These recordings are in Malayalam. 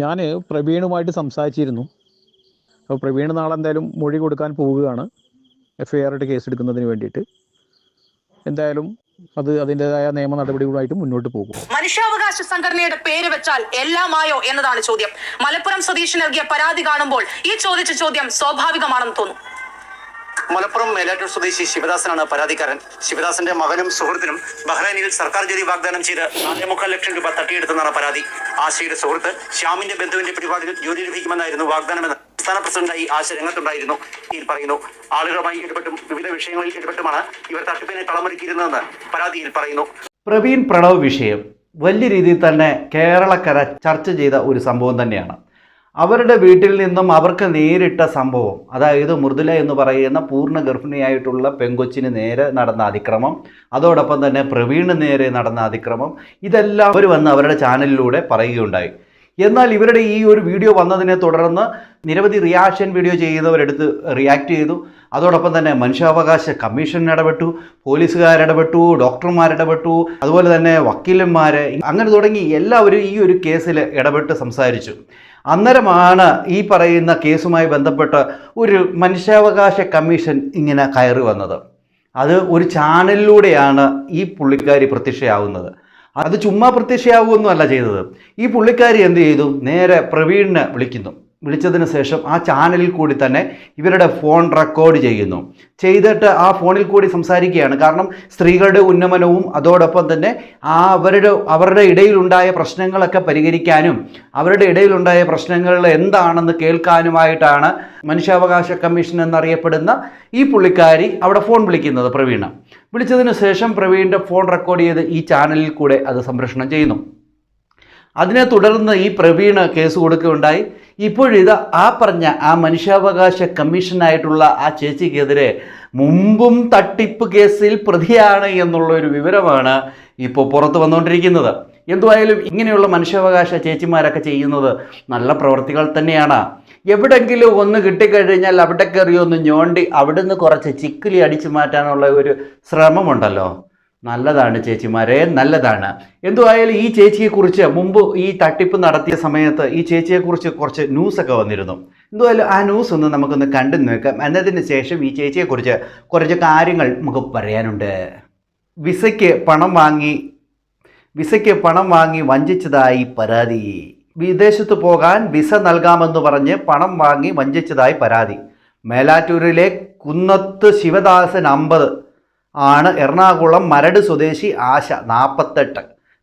ഞാൻ പ്രവീണുമായിട്ട് സംസാരിച്ചിരുന്നു. അപ്പോൾ പ്രവീൺ നാളെ എന്തായാലും മൊഴി കൊടുക്കാൻ പോവുകയാണ്. എഫ് ഐ കേസെടുക്കുന്നതിന് കേസ് എടുക്കുന്നതിന് വേണ്ടിയിട്ട്. എന്തായാലും അത് അതിന്റെതായ നിയമ നടപടികളുമായിട്ട് മുന്നോട്ട് പോകും. മനുഷ്യാവകാശ സംഘടനയുടെ പേര് വെച്ചാൽ എല്ലാമായോ എന്നതാണ് ചോദ്യം. മലപ്പുറം സ്വദേശി നൽകിയ പരാതി കാണുമ്പോൾ ഈ ചോദിച്ച ചോദ്യം സ്വാഭാവികമാണെന്ന് തോന്നുന്നു മലപ്പുറം മേലാറ്റൂർ സ്വദേശി ശിവദാസനാണ് പരാതിക്കാരൻ. ശിവദാസന്റെ മകനും സുഹൃത്തിനും ബഹ്റൈനിൽ സർക്കാർ ജോലി വാഗ്ദാനം ചെയ്ത് നാലേമുക്കാൽ ലക്ഷം രൂപ തട്ടിയെടുത്തെന്നാണ് പരാതി. ആശയുടെ സുഹൃത്ത് ശ്യാമിന്റെ ബന്ധുവിന്റെ പിടിപാടിൽ ജോലി ലഭിക്കുമെന്നായിരുന്നു വാഗ്ദാനമെന്ന് സംസ്ഥാന പ്രസിഡന്റായി ആശ രംഗത്തുണ്ടായിരുന്നു. ഇതിൽ പറയുന്നു ആളുകളുമായി ഇടപെട്ടും വിവിധ വിഷയങ്ങളിൽ ഇടപെട്ടുമാണ് ഇവർ തട്ടിപ്പിനെ കളമൊരുക്കിയിരുന്നതെന്ന് പരാതിയിൽ പറയുന്നു. പ്രവീൺ പ്രണവ് വിഷയം വലിയ രീതിയിൽ തന്നെ കേരളക്കര ചർച്ച ചെയ്ത ഒരു സംഭവം തന്നെയാണ്. അവരുടെ വീട്ടിൽ നിന്നും അവർക്ക് നേരിട്ട സംഭവം അതായത് മൃദുല എന്ന് പറയുന്ന പൂർണ ഗർഭിണിയായിട്ടുള്ള പെങ്കൊച്ചിന് നേരെ നടന്ന അതിക്രമം അതോടൊപ്പം തന്നെ പ്രവീണ് നേരെ നടന്ന അതിക്രമം ഇതെല്ലാം അവർ വന്ന് അവരുടെ ചാനലിലൂടെ പറയുകയുണ്ടായി. എന്നാൽ ഇവരുടെ ഈ ഒരു വീഡിയോ വന്നതിനെ തുടർന്ന് നിരവധി റിയാക്ഷൻ വീഡിയോ ചെയ്യുന്നവരെടുത്ത് റിയാക്ട് ചെയ്തു. അതോടൊപ്പം തന്നെ മനുഷ്യാവകാശ കമ്മീഷൻ ഇടപെട്ടു ഡോക്ടർമാർ ഇടപെട്ടു അതുപോലെ തന്നെ വക്കീലന്മാർ അങ്ങനെ തുടങ്ങി എല്ലാവരും ഈ ഒരു കേസിൽ ഇടപെട്ട് സംസാരിച്ചു. അന്നേരമാണ് ഈ പറയുന്ന കേസുമായി ബന്ധപ്പെട്ട് ഒരു മനുഷ്യാവകാശ കമ്മീഷൻ ഇങ്ങനെ കയറി വന്നത്. അത് ഒരു ചാനലിലൂടെയാണ് ഈ പുള്ളിക്കാരി പ്രത്യക്ഷയാവുന്നത്. അത് ചുമ്മാ പ്രത്യക്ഷയാവുകയൊന്നുമല്ല ചെയ്തത്. ഈ പുള്ളിക്കാരി എന്ത് ചെയ്തു? നേരെ പ്രവീണിനെ വിളിക്കുന്നു. വിളിച്ചതിന് ശേഷം ആ ചാനലിൽ കൂടി തന്നെ ഇവരുടെ ഫോൺ റെക്കോർഡ് ചെയ്യുന്നു. ചെയ്തിട്ട് ആ ഫോണിൽ കൂടി സംസാരിക്കുകയാണ്. കാരണം സ്ത്രീകളുടെ ഉന്നമനവും അതോടൊപ്പം തന്നെ ആ അവരുടെ അവരുടെ ഇടയിലുണ്ടായ പ്രശ്നങ്ങളൊക്കെ പരിഹരിക്കാനും അവരുടെ ഇടയിലുണ്ടായ പ്രശ്നങ്ങൾ എന്താണെന്ന് കേൾക്കാനുമായിട്ടാണ് മനുഷ്യാവകാശ കമ്മീഷൻ എന്നറിയപ്പെടുന്ന ഈ പുള്ളിക്കാരി അവിടെ ഫോൺ വിളിക്കുന്നത് പ്രവീണ. വിളിച്ചതിന് ശേഷം പ്രവീണിന്റെ ഫോൺ റെക്കോർഡ് ചെയ്ത് ഈ ചാനലിൽ കൂടെ അത് സംപ്രേഷണം ചെയ്യുന്നു. അതിനെ തുടർന്ന് ഈ പ്രവീണ് കേസ് കൊടുക്കുകയുണ്ടായി. ഇപ്പോഴിത് ആ പറഞ്ഞ ആ മനുഷ്യാവകാശ കമ്മീഷനായിട്ടുള്ള ആ ചേച്ചിക്കെതിരെ മുമ്പും തട്ടിപ്പ് കേസിൽ പ്രതിയാണ് എന്നുള്ള ഒരു വിവരമാണ് ഇപ്പോൾ പുറത്തു വന്നുകൊണ്ടിരിക്കുന്നത് എന്തുവായാലും ഇങ്ങനെയുള്ള മനുഷ്യാവകാശ ചേച്ചിമാരൊക്കെ ചെയ്യുന്നത് നല്ല പ്രവൃത്തികൾ തന്നെയാണ്. എവിടെങ്കിലും ഒന്ന് കിട്ടിക്കഴിഞ്ഞാൽ അവിടെ കയറി ഒന്ന് ഞോണ്ടി അവിടുന്ന് കുറച്ച് ചിക്കിലി അടിച്ചു മാറ്റാനുള്ള ഒരു ശ്രമമുണ്ടല്ലോ. നല്ലതാണ് ചേച്ചിമാരെ നല്ലതാണ്. എന്തുവായാലും ഈ ചേച്ചിയെക്കുറിച്ച് മുമ്പ് ഈ തട്ടിപ്പ് നടത്തിയ സമയത്ത് ഈ ചേച്ചിയെക്കുറിച്ച് കുറച്ച് ന്യൂസൊക്കെ വന്നിരുന്നു. എന്തുവായാലും ആ ന്യൂസ് ഒന്ന് നമുക്കൊന്ന് കണ്ടു നോക്കാം. എന്നതിന് ശേഷം ഈ ചേച്ചിയെക്കുറിച്ച് കുറച്ച് കാര്യങ്ങൾ നമുക്ക് പറയാനുണ്ട്. വിസയ്ക്ക് പണം വാങ്ങി വിസയ്ക്ക് പണം വാങ്ങി വഞ്ചിച്ചതായി പരാതി. വിദേശത്ത് പോകാൻ വിസ നൽകാമെന്ന് പറഞ്ഞ് പണം വാങ്ങി വഞ്ചിച്ചതായി പരാതി. മേലാറ്റൂരിലെ കുന്നത്ത് ശിവദാസൻ അമ്പത് ആണ് എറണാകുളം മരട് സ്വദേശി ആശ നാൽപ്പത്തെട്ട്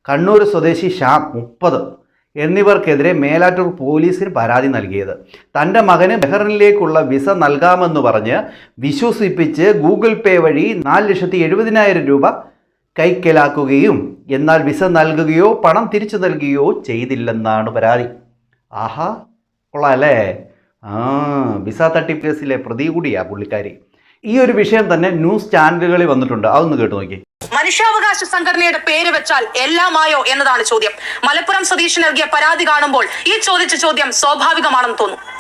കണ്ണൂർ സ്വദേശി ശ്യാം മുപ്പത്. എന്നിവർക്കെതിരെ മേലാറ്റൂർ പോലീസിന് പരാതി നൽകിയത്. തന്റെ മകന് ബഹ്റിനിലേക്കുള്ള വിസ നൽകാമെന്ന് പറഞ്ഞ് വിശ്വസിപ്പിച്ച് ഗൂഗിൾ പേ വഴി നാല് ലക്ഷത്തി എഴുപതിനായിരം രൂപ കൈക്കലാക്കുകയും എന്നാൽ വിസ നൽകുകയോ പണം തിരിച്ചു നൽകുകയോ ചെയ്തില്ലെന്നാണ് പരാതി. ആഹാ കൊള്ളാം അല്ലേ? ആ വിസ തട്ടിപ്പ് കേസിലെ പ്രതി കൂടിയാ പുള്ളിക്കാരി. ഈ ഒരു വിഷയം തന്നെ ന്യൂസ് ചാനലുകളിൽ വന്നിട്ടുണ്ട്. അതൊന്ന് കേട്ടു നോക്കി. മനുഷ്യാവകാശ സംഘടനയുടെ പേര് വെച്ചാൽ എല്ലാമായോ എന്നതാണ് ചോദ്യം. മലപ്പുറം സ്വദേശി നൽകിയ പരാതി കാണുമ്പോൾ ഈ ചോദിച്ച ചോദ്യം സ്വാഭാവികമാണെന്ന് തോന്നുന്നു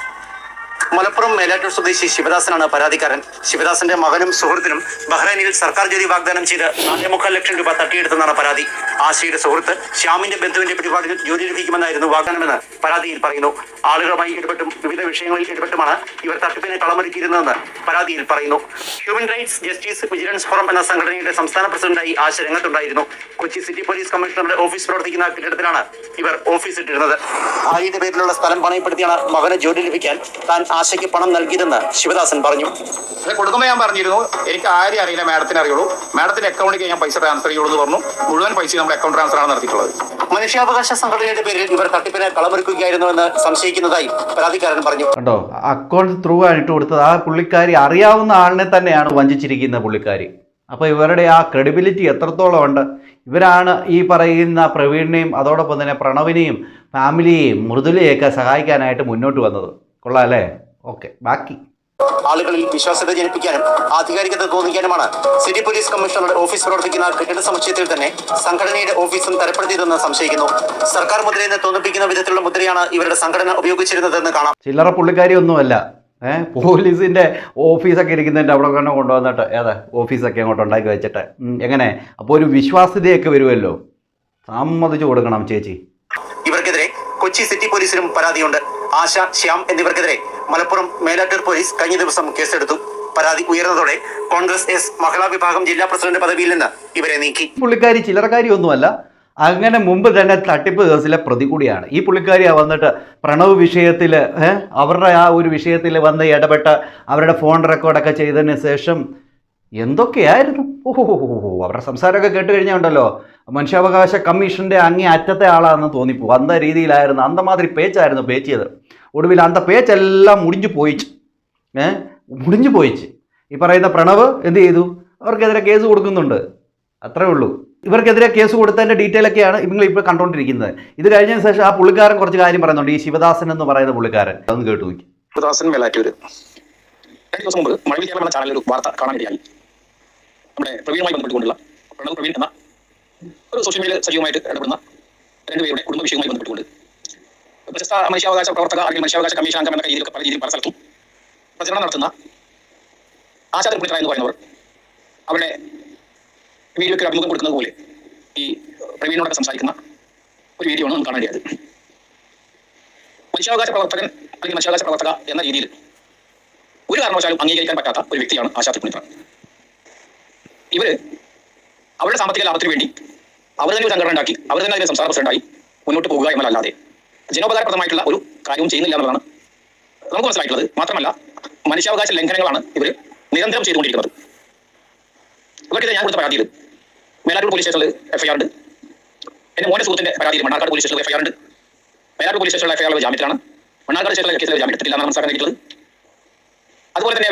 മലപ്പുറം മേലാറ്റൂർ സ്വദേശി ശിവദാസനാണ് പരാതിക്കാരൻ. ശിവദാസന്റെ മകനും സുഹൃത്തിനും ബഹ്റൈനിൽ സർക്കാർ ജോലി വാഗ്ദാനം ചെയ്ത് നാലേമുക്കാൽ ലക്ഷം രൂപ തട്ടിയെടുത്തെന്നാണ് പരാതി. ആശയുടെ സുഹൃത്ത് ശ്യാമിന്റെ ബന്ധുവിന്റെ പിടിപാടിൽ ജോലി ലഭിക്കുമെന്നായിരുന്നു വാഗ്ദാനമെന്ന് പരാതിയിൽ പറയുന്നു. ആളുകളുമായി ഇടപെട്ടും വിവിധ വിഷയങ്ങളിൽ ഇടപെട്ടുമാണ് ഇവർ തട്ടിപ്പിനെ കളമൊരുക്കിയിരുന്നതെന്ന് പരാതിയിൽ പറയുന്നു. Human rights justice vigilance forum എന്ന സംഘടനയുടെ സംസ്ഥാന പ്രസിഡന്റായി ആശ രംഗത്തുണ്ടായിരുന്നു. കൊച്ചി സിറ്റി പോലീസ് കമ്മീഷണറുടെ ഓഫീസ് പ്രവർത്തിക്കുന്ന കെട്ടിടത്തിലാണ് ഇവർ ഓഫീസ് ഇട്ടിരുന്നത്. ഭാര്യയുടെ പേരിലുള്ള സ്ഥലം പണയപ്പെടുത്തിയാണ് മകനെ ജോലി ലഭിക്കാൻ താൻ ആശയ്ക്ക് പണം നൽകിയതെന്ന് ശിവദാസൻ പറഞ്ഞു. കൊടുക്കുമ്പോൾ ഞാൻ പറഞ്ഞിരുന്നു എനിക്ക് ആരെയും അറിയില്ല മാഡത്തിന് അറിയുള്ളൂ. മാഡത്തിന്റെ അക്കൗണ്ടിലേക്ക് ഞാൻ പൈസ ട്രാൻസ്ഫർ ചെയ്യുള്ളൂ എന്ന് പറഞ്ഞു. മുഴുവൻ പൈസ നമ്മുടെ അക്കൗണ്ട് ട്രാൻസ്ഫർ ആണ് നടത്തിയിട്ടുള്ളത്. മനുഷ്യാവകാശ സംഘടനയുടെ പേരിൽ ഇവർ തട്ടിപ്പിനെ കളമൊരുക്കുകയായിരുന്നുവെന്ന് സംശയിക്കുന്നതായി പരാതിക്കാരൻ പറഞ്ഞു. കണ്ടോ അക്കൗണ്ട് ത്രൂ ആയിട്ട് കൊടുത്തത്. ആ പുള്ളിക്കാരി അറിയാവുന്ന ആളിനെ തന്നെയാണ് വഞ്ചിച്ചിരിക്കുന്ന പുള്ളിക്കാരി. അപ്പോൾ ഇവരുടെ ആ ക്രെഡിബിലിറ്റി എത്രത്തോളം ഉണ്ട്? ഇവരാണ് ഈ പറയുന്ന പ്രവീണിനെയും അതോടൊപ്പം തന്നെ പ്രണവിനെയും ഫാമിലിയെയും മൃദുലയെയൊക്കെ സഹായിക്കാനായിട്ട് മുന്നോട്ട് വന്നത്. കൊള്ളാം അല്ലേ? ഓക്കെ ബാക്കി. ആളുകളിൽ വിശ്വാസ്യത ജനിപ്പിക്കാനും ആധികാരികത തോന്നിക്കാനുമാണ് സിറ്റി പോലീസ് കമ്മീഷണറുടെ ഓഫീസ് പ്രവർത്തിക്കുന്ന കെട്ടിട സമുച്ചയത്തിൽ തന്നെ സംഘടനയുടെ ഓഫീസും തരപ്പെടുത്തിയതെന്ന് സംശയിക്കുന്നു. സർക്കാർ മുദ്രയെന്ന് തോന്നിപ്പിക്കുന്ന വിധത്തിലുള്ള മുദ്രയാണ് ഇവരുടെ സംഘടന ഉപയോഗിച്ചിരുന്നതെന്ന് കാണാം. ചില്ലറ പുള്ളിക്കാരി ഒന്നുമല്ല. ഏഹ് പോലീസിന്റെ ഓഫീസൊക്കെ ഇരിക്കുന്നതിന്റെ അവിടെ തന്നെ കൊണ്ടുവന്നിട്ട് ഏതാ ഓഫീസൊക്കെ അങ്ങോട്ട് ഉണ്ടാക്കി വെച്ചിട്ട്. എങ്ങനെ? അപ്പോൾ ഒരു വിശ്വാസ്യതയൊക്കെ വരുമല്ലോ. സമ്മതിച്ചു കൊടുക്കണം ചേച്ചി. ഇവർക്കെതിരെ കൊച്ചി കൊച്ചി സിറ്റി പോലീസിനും പരാതിയുണ്ട്. ആശ ശ്യാം എന്നിവർക്കെതിരെ മലപ്പുറം മേലാറ്റൂർ പോലീസ് കഴിഞ്ഞ ദിവസം കേസെടുത്തു. പരാതി ഉയർന്നതോടെ കോൺഗ്രസ് എസ് മഹിളാ വിഭാഗം ജില്ലാ പ്രസിഡന്റ് പദവിയിൽ നിന്ന് ഇവരെ നീക്കി. പുള്ളിക്കാരി ചില്ലറക്കാരി ഒന്നുമല്ല അങ്ങനെ മുമ്പ് തന്നെ തട്ടിപ്പ് കേസിലെ പ്രതി കൂടിയാണ്. ഈ പുള്ളിക്കാരി വന്നിട്ട് പ്രണവ് വിഷയത്തിൽ അവരുടെ ആ ഒരു വിഷയത്തിൽ വന്ന് ഇടപെട്ട അവരുടെ ഫോൺ റെക്കോർഡൊക്കെ ചെയ്തതിന് ശേഷം എന്തൊക്കെയായിരുന്നു? ഓഹോ അവരുടെ സംസാരമൊക്കെ കേട്ട് കഴിഞ്ഞാൽ ഉണ്ടല്ലോ. മനുഷ്യാവകാശ കമ്മീഷന്റെ അങ്ങേ അറ്റത്തെ ആളാണെന്ന് തോന്നിപ്പോ അന്ത രീതിയിലായിരുന്നു അന്തമാതിരി പേച്ചായിരുന്നു പേച്ചിയത്. ഒടുവിൽ അന്ത പേച്ചെല്ലാം മുടിഞ്ഞു പോയിച്ച്. ഏഹ് മുടിഞ്ഞു പോയിച്ച്. ഈ പറയുന്ന പ്രണവ് എന്ത് ചെയ്തു? അവർക്കെതിരെ കേസ് കൊടുക്കുന്നുണ്ട്. അത്രേ ഉള്ളൂ. ഇവർക്കെതിരെ കേസ് കൊടുത്തതിന്റെ ഡീറ്റെയിൽ ഒക്കെയാണ് നിങ്ങൾ ഇപ്പോൾ കണ്ടുകൊണ്ടിരിക്കുന്നത്. ഇത് കഴിഞ്ഞതിന് ശേഷം ആ പുള്ളിക്കാരൻ കുറച്ച് കാര്യം പറയുന്നുണ്ട്. ഈ ശിവദാസൻ എന്ന് പറയുന്ന പുള്ളിക്കാരൻ. അതൊന്ന് കേട്ടു നോക്കി. ശിവദാസൻ എന്ന ചാനലിൽ ഒരു വാർത്ത കാണാനിടയായി നമ്മുടെ പ്രവീണുമായി ബന്ധപ്പെട്ടുകൊണ്ടുള്ള പ്രണവ് പ്രവീൺ എന്ന ഒരു സോഷ്യൽ മീഡിയയിൽ സജീവമായിട്ട് ഇടപെടുന്ന രണ്ടുപേരുടെ കുടുംബ വിഷയവുമായി ബന്ധപ്പെട്ടുകൊണ്ട് പ്രശസ്ത മനുഷ്യാവകാശ പ്രവർത്തക അല്ലെങ്കിൽ മനുഷ്യാവകാശ കമ്മീഷൻ അംഗം എന്ന രീതിയിലൊക്കെ പല രീതിയിൽ പല സ്ഥലത്തും പ്രചരണം നടത്തുന്ന ആശാദ പുണ്യത്ര എന്ന് പറയുന്നവർ അവരുടെ വീഡിയോയ്ക്ക് അഭിമുഖം കൊടുക്കുന്നത് പോലെ ഈ പ്രവീണോടൊക്കെ സംസാരിക്കുന്ന ഒരു വീഡിയോ ആണ് നമുക്ക് കാണേണ്ടത് മനുഷ്യാവകാശ പ്രവർത്തകൻ അല്ലെങ്കിൽ മനുഷ്യാവകാശ പ്രവർത്തക എന്ന രീതിയിൽ ഒരു കാരണവശാലും അംഗീകരിക്കാൻ പറ്റാത്ത ഒരു വ്യക്തിയാണ് ആശാ തൃപ്പുണിത്ര ഇവർ അവരുടെ സാമ്പത്തിക ലാഭത്തിന് വേണ്ടി അവർ തന്നെ ഒരു സംഘടന ഉണ്ടാക്കി അവർ തന്നെ അതിനെ സംസ്ഥാന പ്രസിഡന്റായി മുന്നോട്ട് പോകുക എന്നല്ലാതെ ജനോപകാരപ്രദമായിട്ടുള്ള ഒരു കാര്യവും ചെയ്യുന്നില്ല എന്നുള്ളതാണ് നമുക്ക് മനസ്സിലായിട്ടുള്ളത്. മാത്രമല്ല മനുഷ്യാവകാശ ലംഘനങ്ങളാണ് ഇവർ നിരന്തരം ചെയ്തുകൊണ്ടിരിക്കുന്നത്. ഇവർക്കെതിരെ ഞാൻ കൊടുത്ത പരാതിയിൽ മേലാറ്റൂർ പോലീസ് സ്റ്റേഷനിൽ എഫ്ഐആർ ഉണ്ട്. എന്റെ മോന്റെ സുഹൃത്തിന്റെ പരാതിയിൽ മണ്ണാർക്കാട് പോലീസ് സ്റ്റേഷനിൽ എഫ്ഐആർ ഉണ്ട്. മേലാറ്റൂർ പോലീസ് സ്റ്റേഷനിലെ എഫ്ഐആർ ജാമ്യത്തിലാണ്. മണ്ണാർക്കാട് സ്റ്റേഷനിലെ കേസിൽ ജാമ്യം എടുത്തിട്ടില്ല എന്നാണ് മനസ്സിലാക്കാൻ അതുപോലെ തന്നെ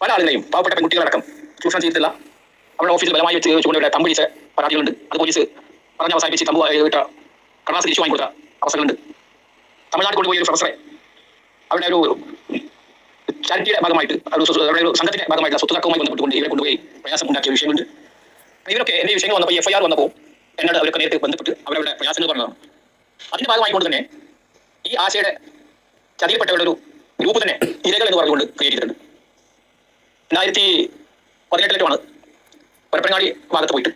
പല ആളുകളെയും പാവപ്പെട്ട പെൺകുട്ടികളടക്കം ചൂഷണം ചെയ്തിട്ടില്ല അവരുടെ ഓഫീസിൽ ബലമായി വെച്ച് ഇവിടെ തമ്പ് പരാതികളുണ്ട്. അത് പോലീസ് പറഞ്ഞ് അവസാനിപ്പിച്ച് തമ്പ് ഇട്ട കടലാസ് തിരിച്ചു വാങ്ങിക്കൊടുത്ത അവസരങ്ങളുണ്ട്. തമിഴ്നാട് കൊണ്ടുപോയി ഒരു പ്രൊഫസറെ അവിടെ ഒരു ചാരിറ്റിയുടെ ഭാഗമായിട്ട് ഒരു അവരുടെ ഒരു സംഘത്തിന്റെ ഭാഗമായിട്ടുള്ള സ്വത്ത് ബന്ധപ്പെട്ടുകൊണ്ട് ഇവരെ കൊണ്ടുപോയി പ്രയാസം ഉണ്ടാക്കിയ വിഷയമുണ്ട്. ഇവരൊക്കെ എന്റെ വിഷയങ്ങൾ വന്നപ്പോൾ എഫ് ഐ ആർ വന്നപ്പോൾ എന്നോട് അവരൊക്കെ നേരിട്ട് ബന്ധപ്പെട്ട് അവരവരുടെ പ്രയാസങ്ങൾ പറഞ്ഞതാണ്. അതിന്റെ ഭാഗമായിക്കൊണ്ട് തന്നെ ഈ ആശയുടെ ചതിയിൽപ്പെട്ടവരുടെ ഒരു ഗ്രൂപ്പ് തന്നെ ഇരകൾ എന്ന് പറഞ്ഞുകൊണ്ട് ക്രിയേറ്റ് ചെയ്തിട്ടുണ്ട്. രണ്ടായിരത്തി പതിനെട്ടിലേക്കുമാണ് പരപ്പനങ്ങാടി ഭാഗത്ത് പോയിട്ട്.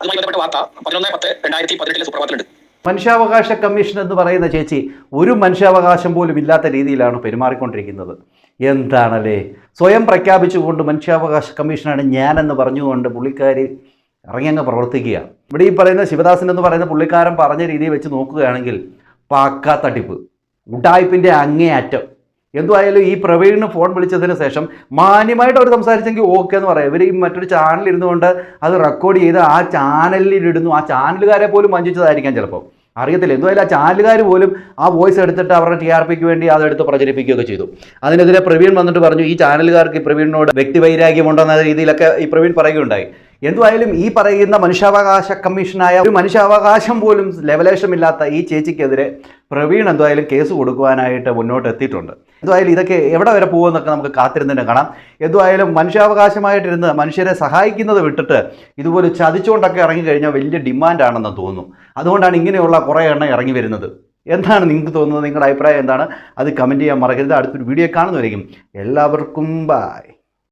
അതുമായി ബന്ധപ്പെട്ട വാർത്ത പതിനൊന്ന് പത്ത് രണ്ടായിരത്തി പതിനെട്ടിലെ സുപ്രഭാതത്തിലുണ്ട്. മനുഷ്യാവകാശ കമ്മീഷൻ എന്ന് പറയുന്ന ചേച്ചി ഒരു മനുഷ്യാവകാശം പോലും ഇല്ലാത്ത രീതിയിലാണ് പെരുമാറിക്കൊണ്ടിരിക്കുന്നത്. എന്താണല്ലേ? സ്വയം പ്രഖ്യാപിച്ചുകൊണ്ട് മനുഷ്യാവകാശ കമ്മീഷനാണ് ഞാനെന്ന് പറഞ്ഞുകൊണ്ട് പുള്ളിക്കാരി ഇറങ്ങിയങ്ങ് പ്രവർത്തിക്കുക. ഇവിടെ ഈ പറയുന്ന ശിവദാസൻ എന്ന് പറയുന്ന പുള്ളിക്കാരൻ പറഞ്ഞ രീതിയിൽ വെച്ച് നോക്കുകയാണെങ്കിൽ പാക്കാ തട്ടിപ്പ് ഉഡായ്പിന്റെ അങ്ങേയറ്റം. എന്തുമായാലും ഈ പ്രവീണിന് ഫോൺ വിളിച്ചതിന് ശേഷം മാന്യമായിട്ട് അവർ സംസാരിച്ചെങ്കിൽ ഓക്കെ എന്ന് പറയാം. ഇവർ ഈ മറ്റൊരു ചാനലിൽ ഇരുന്നുകൊണ്ട് അത് റെക്കോർഡ് ചെയ്ത് ആ ചാനലിൽ ഇടുന്നു. ആ ചാനലുകാരെ പോലും വഞ്ചിച്ചതായിരിക്കാം ചിലപ്പോൾ അറിയത്തില്ല. എന്തുമായാലും ആ ചാനലുകാർ പോലും ആ വോയിസ് എടുത്തിട്ട് അവരുടെ ടി ആർ പിക്ക് വേണ്ടി അതെടുത്ത് പ്രചരിപ്പിക്കുകയൊക്കെ ചെയ്തു. അതിനെതിരെ പ്രവീൺ വന്നിട്ട് പറഞ്ഞു ഈ ചാനലുകാർക്ക് ഈ പ്രവീണിനോട് വ്യക്തിവൈരാഗ്യമുണ്ടെന്ന രീതിയിലൊക്കെ ഈ പ്രവീൺ പറയുകയുണ്ടായി. എന്തുമായാലും ഈ പറയുന്ന മനുഷ്യാവകാശ കമ്മീഷനായ ഒരു മനുഷ്യാവകാശം പോലും ലെവലേഷമില്ലാത്ത ഈ ചേച്ചിക്കെതിരെ പ്രവീൺ എന്തായാലും കേസ് കൊടുക്കുവാനായിട്ട് മുന്നോട്ട് എത്തിയിട്ടുണ്ട്. എന്തായാലും ഇതൊക്കെ എവിടെ വരെ പോകുമെന്നൊക്കെ നമുക്ക് കാത്തിരുന്നതിനെ കാണാം. എന്തായാലും മനുഷ്യാവകാശമായിട്ടിരുന്ന് മനുഷ്യരെ സഹായിക്കുന്നത് വിട്ടിട്ട് ഇതുപോലെ ചതിച്ചുകൊണ്ടൊക്കെ ഇറങ്ങി കഴിഞ്ഞാൽ വലിയ ഡിമാൻഡാണെന്ന് തോന്നുന്നു അതുകൊണ്ടാണ് ഇങ്ങനെയുള്ള കുറേ എണ്ണം ഇറങ്ങി വരുന്നത്. എന്താണ് നിങ്ങൾക്ക് തോന്നുന്നത്? നിങ്ങളുടെ അഭിപ്രായം എന്താണ്? അത് കമന്റ് ചെയ്യാൻ മറക്കരുത്. അടുത്തൊരു വീഡിയോ കാണുന്നതായിരിക്കും എല്ലാവർക്കും ബായ്